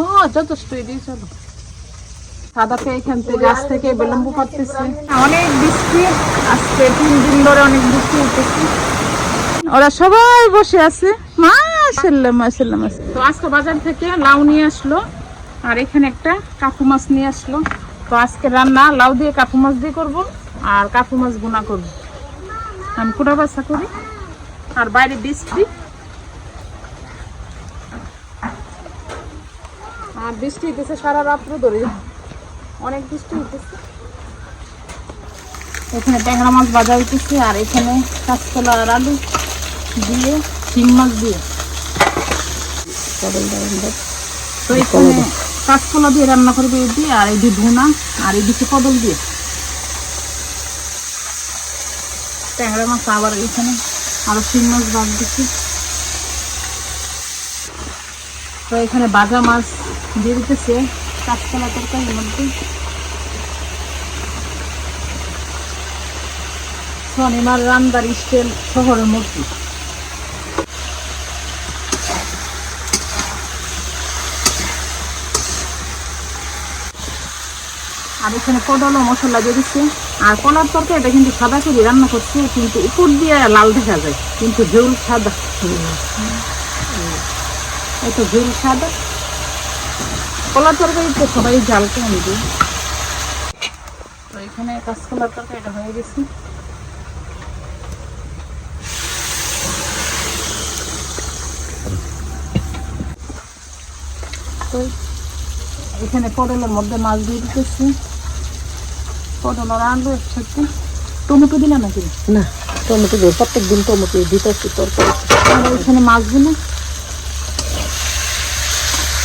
ও যথেষ্ট এদিকে এখান থেকে গাছ থেকে বিলম্ব করতেছে। অনেক বৃষ্টি, আজকে তিন দিন ধরে অনেক বৃষ্টি হতেছে ওরা সবাই বসে আছে। মাশাল্লাহ মাশাল্লাহ মাশাল্লাহ। তো আজকে বাজার থেকে লাউ নিয়ে আসলো, আর এখানে একটা কাকু মাছ নিয়ে আসলো। তো আজকে রান্না লাউ দিয়ে কাকু মাছ দিয়ে করব, আর কাকু মাছ বোনা করব। আমি কুড়া বাসা করি, আর বাইরে বৃষ্টি। বৃষ্টি হইতেছে সারা রাত্র ধরে। অনেক বৃষ্টি হইতেছে। এখানে ট্যাংরা মাছ ভাজা হইতেছে আর এখানে কাঁচকলা আর আলু দিয়ে শিং মাছ দিয়ে। তো এখানে কাঁচকলা দিয়ে রান্না করবে এই দিয়ে আর এই দিয়ে ভুনা আর এই দিকে কদল দিয়ে। ট্যাংরা মাছ আবার এখানে আরও শিং মাছ ভাগ দিচ্ছি তো এখানে বাজা মাছ দিয়ে কাঁচকলা তরকারির মধ্যে। শনিবার রান্দার স্টেল শহরের মূর্তি আর এখানে কদল মশলা দিয়ে দিচ্ছে। আর কলার তরকারিটা কিন্তু সাদা করে রান্না করছে, কিন্তু উপর দিয়ে লাল দেখা যায়, কিন্তু ঝোল সাদা। এই তো ঝোল সাদা। কলার তরকারি তো সবাই জাল কম দিই তো এখানে কাঁচকলার তরকারিটা হয়ে গেছে। তো এখানে পটলের মধ্যে মাছ দিয়ে দিতেছি। পটল আর আলু একসাথে। টমেটো দিলাম নাকি? না টমেটো দিয়ে প্রত্যেক দিন টমেটো দিতেছি তরকারি। আর এখানে মাছগুলো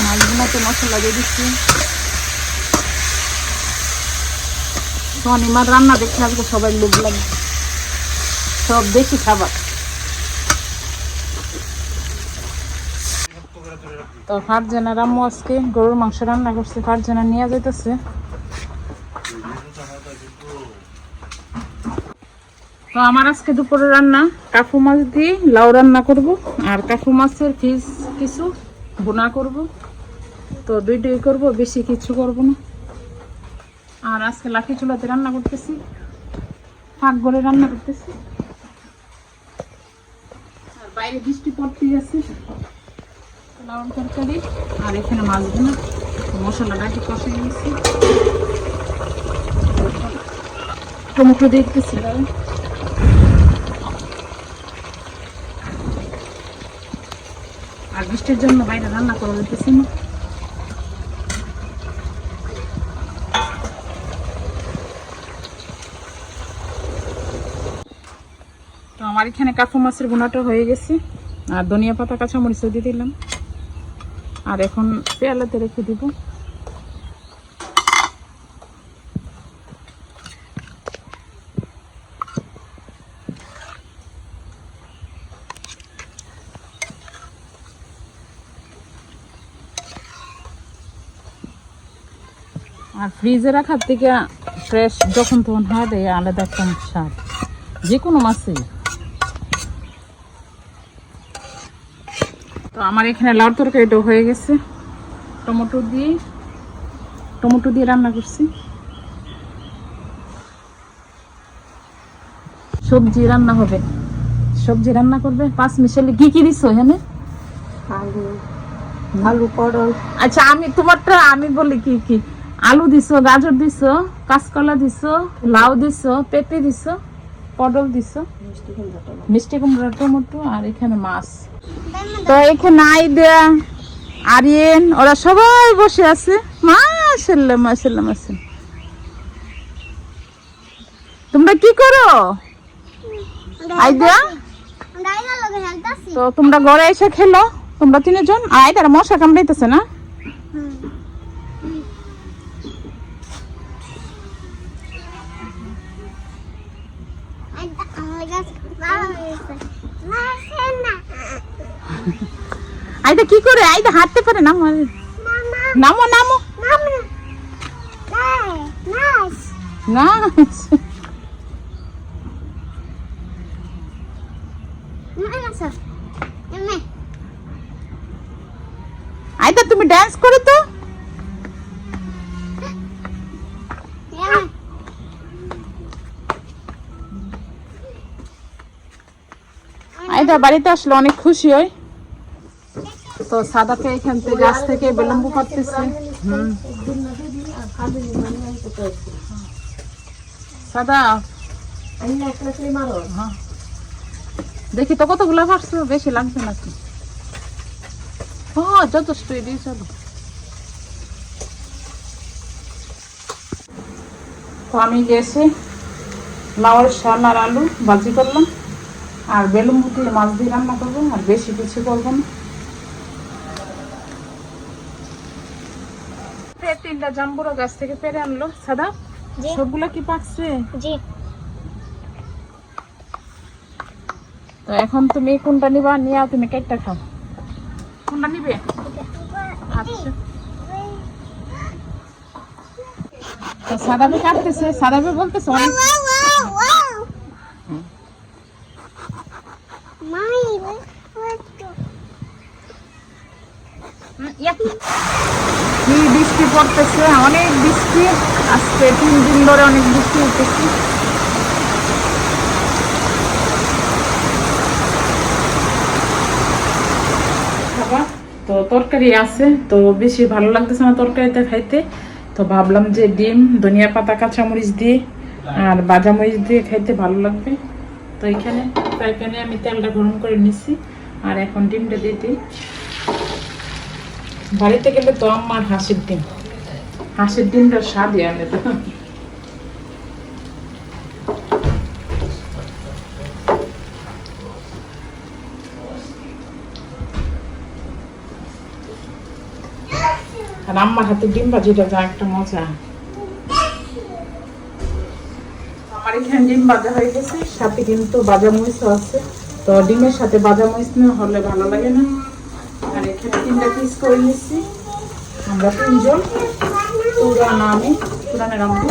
মাছগুলোতে মশলা দিয়ে দিচ্ছি। শনিবার রান্না দেখে আজকে সবাই লোক লাগবে সব বেশি খাবার। তো ফারজানা রাম্মু আজকে গরুর মাংস রান্না করছে, ফারজানা নিয়ে যাইতেছে। তো আমার আজকে দুপুরে রান্না, কাফু মাছ দিয়ে লাউ রান্না করব, আর কাফু মাছের ফিস কিছু বোনা করব। তো দুইটাই করব, বেশি কিছু করব না। আর আজকে লাঠি চুলাতে রান্না করতেছি ফাঁক করে রান্না করতেছি। আর বাইরে বৃষ্টি পড়তেই আছে লাউ তরকারি, আর এখানে মাছগুলো মশলাটাকে কষে নিয়েছি। টমেটো দিয়ে দিতেছি আর বৃষ্টির জন্য বাইরে রান্না করে দিতেছি না। আমার এখানে কাফু মাছের বোনাটা হয়ে গেছে। আর ধনিয়া পাতা কাঁচা মরিচ দিয়ে দিলাম। আর এখন পেয়ালাতে রেখে দিব। আর ফ্রিজে রাখার থেকে ফ্রেশ যখন তখন হয়, দেয় আলাদা একটা স্বাদ। যে কোনো মাছই। তো আমার এখানে লাউ তরকারিটাও হয়ে গেছে। টমেটো দিয়ে টমেটো দিয়ে রান্না করছি। সবজি রান্না হবে। সবজি রান্না করবে পাঁচ মিশালে কি কি দিছো এখানে? আলু আলু পটল। আচ্ছা আমি তোমারটা আমি বলি কি কি? আলু দিছো গাজর দিছো কাঁচকলা দিছো লাউ দিছো পেঁপে দিছো। পটল দিছো? মিষ্টি কুমড়া টমেটো। আর এখানে মাছ। তো এখানে আইডিয়া আরিয়েন ওরা সবাই বসে আছে। মাশাল্লাহ মাশাল্লাহ মাশাল্লাহ। তোমরা কি করো? আইডিয়া? তো তোমরা ঘরে এসে খেলো। তোমরা তিনজন আয় আইদার মশা কামড়াইতেছে না? আইদা কি করে? আইদা হাঁটতে পারে, নামো নামো নামো। না আইদা, তুমি ড্যান্স করো তো? আইদা বাড়িতে আসলে অনেক খুশি হয় তো সাদা সাদাকে এখান থেকে, গাছ থেকে বিলম্ব করতেছে। দেখি তো কতগুলো পারছ, বেশি লাগবে নাকি? হ্যাঁ যথেষ্ট চলো। তো আমি গেছি, লাউয়ের শাল আর আলু ভাজি করলাম। আর বেলুন দিয়ে মাছ দিয়ে রান্না করব আর বেশি কিছু করব না। তিনটা জাম্বুরা গাছ থেকে পেরে আনলো। সাদা। সবগুলো কি পাকছে? জি। তো এখন তুমি কোনটা নিবা? নিয়ে তুমি কেকটা খাও। কোনটা নিবে? আচ্ছা। তো সাদাবে কাটতেছে সাদাবে বলতেছে অনেক কি বৃষ্টি পড়তেছে? অনেক বৃষ্টি। আজকে তিন দিন ধরে অনেক বৃষ্টি বাবা, তো তরকারি আছে তো বেশি ভালো লাগতেছে না তরকারিটা খাইতে। তো ভাবলাম যে ডিম ধনিয়া পাতা কাঁচামরিচ দিয়ে আর বাজা মরিচ দিয়ে খাইতে ভালো লাগবে। তো এখানে ফ্রাই প্যানে আমি তেলটা গরম করে নিচ্ছি আর এখন ডিমটা দিয়ে দিই। বাড়িতে গেলে তো আমার হাঁসের ডিম হাঁসের ডিমটা স্বাদই আনে তো। আর আম্মার হাতে ডিম ভাজিটা যা একটা মজা। আমার এখানে ডিম ভাজা হয়ে গেছে সাথে কিন্তু বাজা মরিচও আছে। তো ডিমের সাথে বাজা মরিচ না হলে ভালো লাগে না। আর এখানে তিনটা পিস করে নিচ্ছি আমরা তিনজন। পুরান আমি পুরানের আম্মু